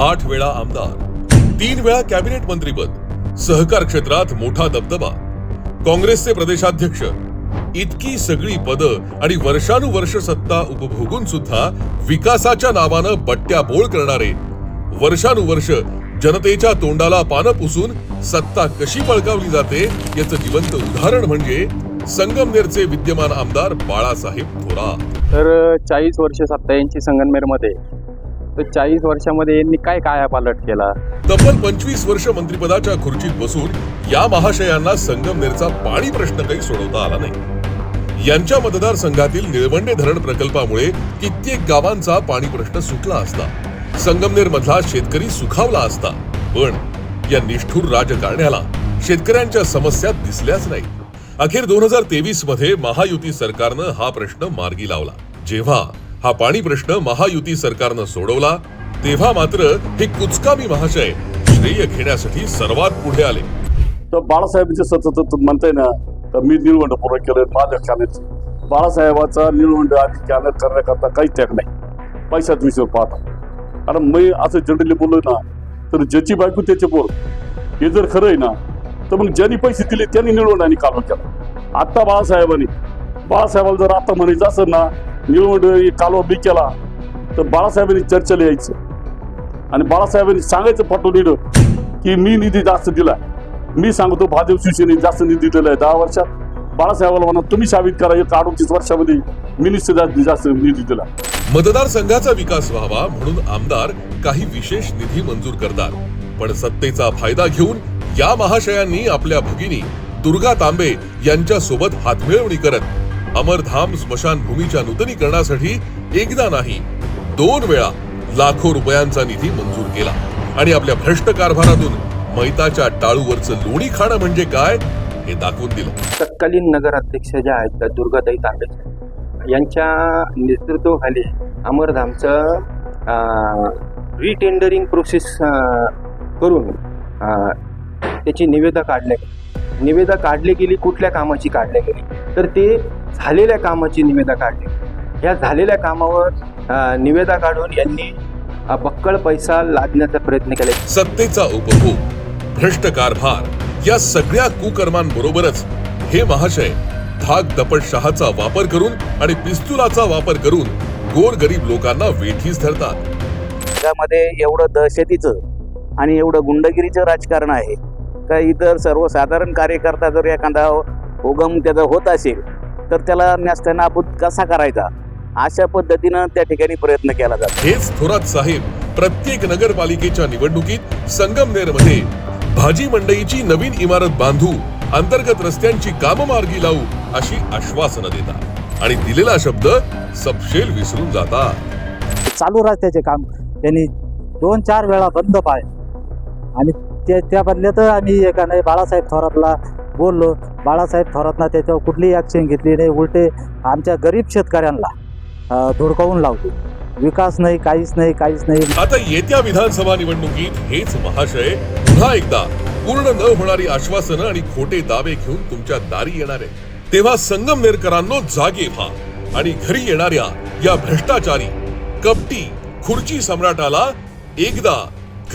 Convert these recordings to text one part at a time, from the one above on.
आठ वेळा आमदार तीन वेळा कॅबिनेट मंत्रीपद सहकार क्षेत्रात मोठा दबदबा. काँग्रेसचे प्रदेशाध्यक्ष इतकी सगळी पदं आणि वर्षानुवर्ष सत्ता उपभोगून सुद्धा विकासाच्या नावानं बट्ट्याबोळ करणारे वर्षानुवर्ष जनतेच्या तोंडाला पानं पुसून सत्ता कशी बळकावली जाते याचं जिवंत उदाहरण म्हणजे संगमनेरचे विद्यमान आमदार बाळासाहेब थोरात. तर चाळीस वर्ष सत्ता यांची संगमनेरमध्ये तर चाळीस वर्षामध्ये यांनी काय काय पालट केला? तब्बल पंचवीस वर्ष मंत्रिपदाच्या खुर्चीत बसून या महाशयांना संगमनेरचा पाणी प्रश्न काही सोडवता आला नाही. यांच्या मतदारसंघातील निळवंडे धरण प्रकल्पामुळे कित्येक गावांचा पाणी प्रश्न सुटला असता संगमनेर मधला शेतकरी सुखावला असता. पण या निष्ठुर राजकारण्याला शेतकऱ्यांच्या समस्या दिसल्याच नाही अखेर दोन हजार तेवीसमध्ये महायुती सरकारनं हा प्रश्न मार्गी लावला. जेव्हा हा पाणी प्रश्न महायुती सरकारनं सोडवला तेव्हा मात्र हे कुचकामी महाशय श्रेय घेण्यासाठी सर्वात पुढे आले. तर बाळासाहेबांचे सतत म्हणताय ना तर मी निळवंड पूर्ण केलं माझ्या कॅनेटचं बाळासाहेबाचा निळवंड आधी कॅनर करण्याकरता काहीच त्याग नाही. पैशाच विषय पाहता. कारण मी असं जनरली बोललो ना तर ज्याची बायको त्याचे बोल हे जर खरं आहे ना तर मग ज्यांनी पैसे दिले त्यांनी निळवंड आणि कालवा केला. आत्ता बाळासाहेबांनी बाळासाहेबाला जर आता म्हणायचं असेल ना निळवंड कालवा बी केला तर बाळासाहेबांनी चर्चेला यायचं. आणि बाळासाहेबांनी सांगायचं पटवून लिहिलं की मी निधी जास्त दिला मी सांगतो भाजप शिवसेनेने जास्त निधी दिलेला आहे दहा वर्षात. बाळासाहेबाला म्हणा तुम्ही साबित करा एक अडोतीस वर्षामध्ये मी निश्चित जास्त जास्त निधी दिला. मतदारसंघाचा विकास व्हावा म्हणून आमदार काही विशेष निधी मंजूर करतात. पण सत्तेचा फायदा घेऊन या महाशयांनी आपल्या भगिनी दुर्गा तांबे यांच्या सोबत हातमिळवणी करत अमरधाम स्मशानभूमीच्या नूतनीकरणासाठी एकदा नाही दोन वेळा लाखो रुपयांचा निधी मंजूर केला. आणि आपल्या भ्रष्ट कारभारातून मैताच्या टाळूवरचं लोणी खाणं म्हणजे काय हे दाखवून दिलं. तत्कालीन नगराध्यक्ष ज्या आहेत त्या दुर्गाताई तांबे यांच्या नेतृत्वाखाली अमरधामचं रिटेंडरिंग प्रोसेस करून त्याची निवेदा काढल्या गेली निवेदा काढली गेली कुठल्या कामाची काढल्या गेली? तर ते झालेल्या कामाची निवेदा काढली. ह्या झालेल्या कामावर निवेदा काढून यांनी बक्कळ पैसा लादण्याचा प्रयत्न केला. सत्तेचा उपभोग भ्रष्ट कारभार या सगळ्या कुकर्मांबरोबरच हे महाशय धाक दपटशहाचा वापर करून आणि पिस्तुलाचा वापर करून गोरगरीब लोकांना वेठीस धरतात. त्यामध्ये एवढं दहशतीचं आणि एवढं गुंडगिरीचं राजकारण आहे. का इतर सर्वसाधारण कार्यकर्ता जर एखादा उगम त्याचा होत असेल तर त्याला न्यास्तानाबूत कसा करायचा? अशा पद्धतीनं त्या ठिकाणी प्रयत्न केला जातो. हेच थोरात साहेब प्रत्येक नगरपालिकेच्या निवडणुकीत संगमनेरमध्ये भाजी मंडईची नवीन इमारत बांधू अंतर्गत रस्त्यांची कामं मार्गी लावू अशी आश्वासनं देतात. आणि दिलेला शब्द सपशेल विसरून जातात. चालू रस्त्याचे काम. त्यांनी दोन चार वेळा बंद पाय आणि त्या बदल्यात आम्ही एका नाही बाळासाहेब थोरातला बोललो बाळासाहेब थोरातना त्याच्यावर कुठलीही ॲक्शन घेतली नाही उलटे आमच्या गरीब शेतकऱ्यांना धुडकावून लावतो विकास नाही काहीच नाही काहीच नाही. आता येत्या विधानसभा निवडणुकीत हेच महाशय पुन्हा एकदा पूर्ण न होणारी आश्वासनं आणि खोटे दावे घेऊन तुमच्या दारी येणार. आहे तेव्हा संगमनेरकरांनो जागे व्हा. आणि घरी येणाऱ्या या भ्रष्टाचारी कपटी खुर्ची सम्राटाला एकदा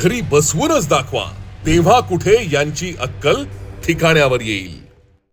घरी बसवूनच दाखवा. तेव्हा कुठे यांची अक्कल ठिकाण्यावर येईल.